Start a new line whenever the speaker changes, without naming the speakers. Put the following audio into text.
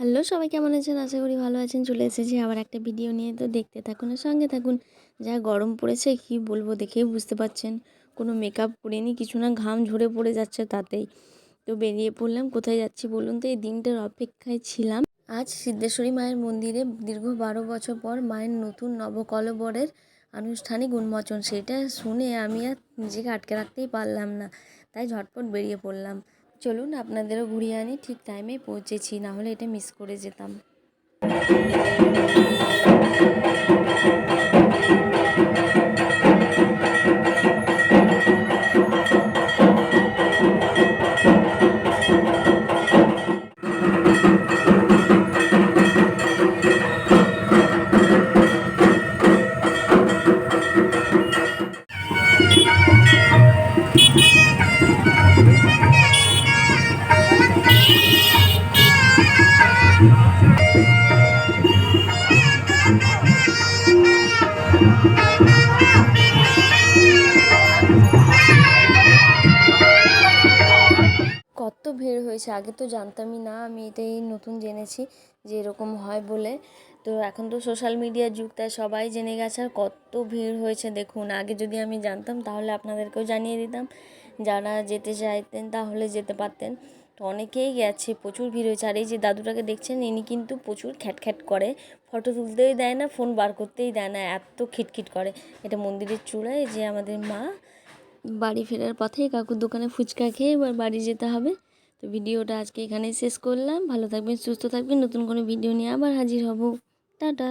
Hello, সবাই কেমন আছেন? আশা করি ভালো আছেন। চলে এসেছি আবার একটা ভিডিও নিয়ে। তো দেখতে থাকুন আর সঙ্গে থাকুন। যা গরম পড়েছে, কি বলব দেখেই বুঝতে পারছেন। কোনো মেকআপ করিনি, কিছু না, ঘাম ঝরে পড়ে যাচ্ছে তাতেই। তো বেরিয়ে পড়লাম, কোথায় যাচ্ছি বলুন তো? এই দিনটার অপেক্ষায় ছিলাম। আজ সিদ্ধেশ্বরী মায়ের মন্দিরে দীর্ঘ বারো বছর পর মায়ের নতুন নবকলবরের আনুষ্ঠানিক উন্মোচন। সেটা শুনে আমি আর নিজেকে আটকে রাখতেই পারলাম না। তাই ঝটপট বেরিয়ে পড়লাম। চলুন আপনাদেরও ঘুরিয়ে আনি ঠিক টাইমে পৌঁছেছি না হলে এটা মিস করে যেতাম। কত ভিড় হয়েছে। আগে তো জানতামই না, আমি এটাই নতুন জেনেছি যে এরকম হয় বলে। তো এখন তো সোশ্যাল মিডিয়ার যুগ, তাই সবাই জেনে গেছে আর কত ভিড় হয়েছে। দেখুন, আগে যদি আমি জানতাম, তাহলে আপনাদেরকেও জানিয়ে দিতাম। যারা যেতে চাইতেন, তাহলে যেতে পারতেন। তো অনেকেই গেছে, প্রচুর ভিড় হয়েছে। আর এই যে দাদুটাকে দেখছেন, ইনি কিন্তু প্রচুর খ্যাটখ্যাট করে। ফটো তুলতেই দেয় না ফোন বার করতেই দেয় না, এত খিটখিট করে। এটা মন্দিরের চূড়ায় যে আমাদের মা বাড়ি ফেরার পথে কাকুর দোকানে ফুচকা খেয়ে এবার বাড়ি যেতে হবে। তো ভিডিওটা আজকে এখানেই শেষ করলাম। ভালো থাকবেন, সুস্থ থাকবেন। নতুন কোনো ভিডিও নিয়ে আবার হাজির হব। টাটা।